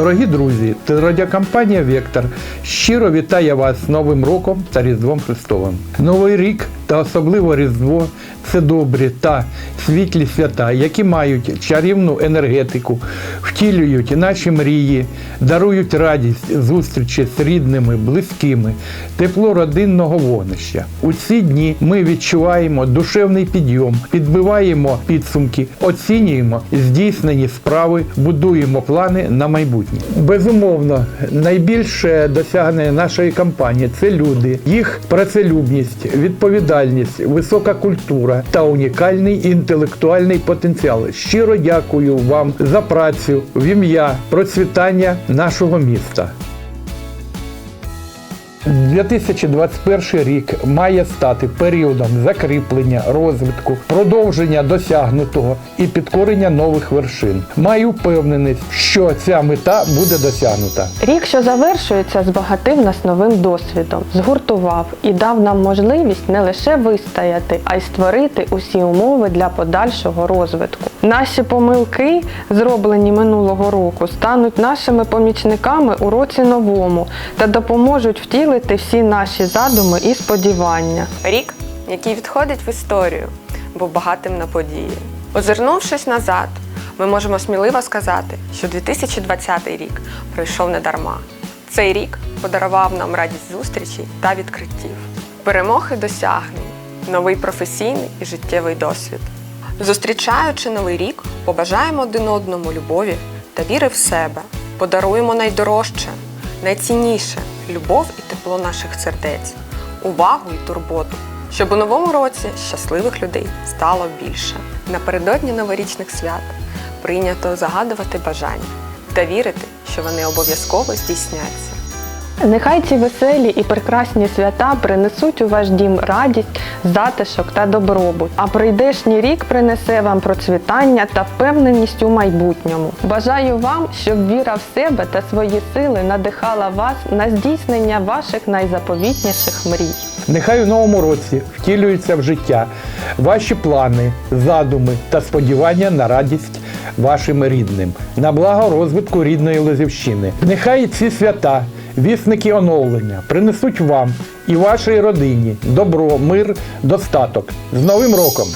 Дорогі друзі, телерадіокомпанія Вектор щиро вітає вас з Новим роком та Різдвом Христовим. Новий рік та особливо Різдво це добрі та світлі свята, які мають чарівну енергетику, втілюють наші мрії, дарують радість зустрічі з рідними, близькими, тепло родинного вогнища. У ці дні ми відчуваємо душевний підйом, підбиваємо підсумки, оцінюємо здійснені справи, будуємо плани на майбутнє. Безумовно, найбільше досягнення нашої кампанії це люди, їх працелюбність, відповідальність, висока культура та унікальний інтелектуальний потенціал. Щиро дякую вам за працю в ім'я процвітання нашого міста. 2021 рік має стати періодом закріплення, розвитку, продовження досягнутого і підкорення нових вершин. Маю впевненість, що ця мета буде досягнута. Рік, що завершується, збагатив нас новим досвідом, згуртував і дав нам можливість не лише вистояти, а й створити усі умови для подальшого розвитку. Наші помилки, зроблені минулого року, стануть нашими помічниками у році новому та допоможуть втілити всі наші задуми і сподівання. Рік, який відходить в історію, був багатим на події. Озирнувшись назад, ми можемо сміливо сказати, що 2020 рік пройшов недарма. Цей рік подарував нам радість зустрічей та відкриттів, перемоги досягнень, новий професійний і життєвий досвід. Зустрічаючи новий рік, побажаємо один одному любові та віри в себе, подаруємо найдорожче, найцінніше любов і тепло наших сердець, увагу і турботу, щоб у новому році щасливих людей стало більше. Напередодні новорічних свят прийнято загадувати бажання та вірити, що вони обов'язково здійсняться. Нехай ці веселі і прекрасні свята принесуть у ваш дім радість, затишок та добробут. А прийдешній рік принесе вам процвітання та впевненість у майбутньому. Бажаю вам, щоб віра в себе та свої сили надихала вас на здійснення ваших найзаповітніших мрій. Нехай у новому році втілюються в життя ваші плани, задуми та сподівання на радість вашим рідним, на благо розвитку рідної Лозівщини. Нехай ці свята, вісники оновлення, принесуть вам і вашій родині добро, мир, достаток. З Новим роком!